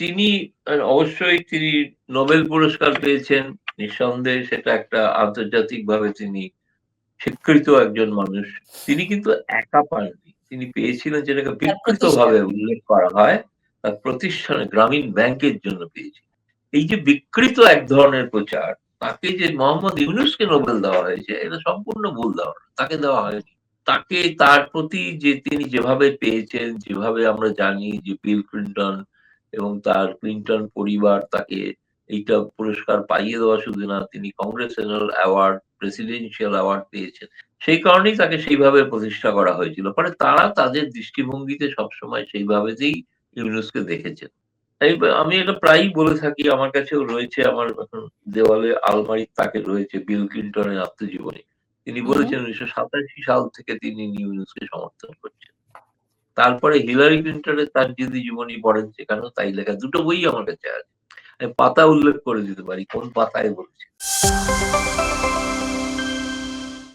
তিনি অবশ্যই তিনি নোবেল পুরস্কার পেয়েছেন। নিঃসন্দেহে সেটা একটা আন্তর্জাতিকভাবে তিনি স্বীকৃত একজন মানুষ। তিনি কিন্তু একা পাননি। তিনি পেয়েছিলেন যেটাকে বিকৃত ভাবে উল্লেখ করা হয় তার প্রতিষ্ঠানে গ্রামীণ ব্যাংকের জন্য পেয়েছি। এই যে বিকৃত এক ধরনের প্রচার তাকে যে মোহাম্মদ ইউনুসকে নোবেল দেওয়া হয়েছে এটা সম্পূর্ণ ভুল দেওয়া তাকে দেওয়া হয়নি। তাকে তার প্রতি যে তিনি যেভাবে পেয়েছেন, যেভাবে আমরা জানি যে বিল ক্লিন্টন এবং তার ক্লিন্টন পরিবার তাকে এইটা পুরস্কার পাইয়ে দেওয়া শুধু না, তিনি কংগ্রেসনাল অ্যাওয়ার্ড প্রেসিডেন্সিয়াল অ্যাওয়ার্ড পেয়েছেন। সেই কারণেই তাকে সেইভাবে প্রতিষ্ঠা করা হয়েছিল। ফলে তারা তাদের দৃষ্টিভঙ্গিতে সবসময় সেইভাবেতেই ইউনুসকে দেখেছেন। আমি এটা প্রায়ই বলে থাকি, আমার কাছেও রয়েছে, আমার এখন দেওয়ালে আলমারি তাকে রয়েছে বিল ক্লিন্টনের আত্মজীবনী। তিনি বলেছেন উনিশশো সাতাশি সাল থেকে তিনি ইউনুসকে সমর্থন করছেন। তারপরে হিলারি ক্লিন্টনের তার যদি জীবনী পড়েন সেখানেও তাই লেখা। দুটো বই আমার কাছে আছে। পাতা উল্লেখ করে দিতে পারি কোন পাতায় বলছে।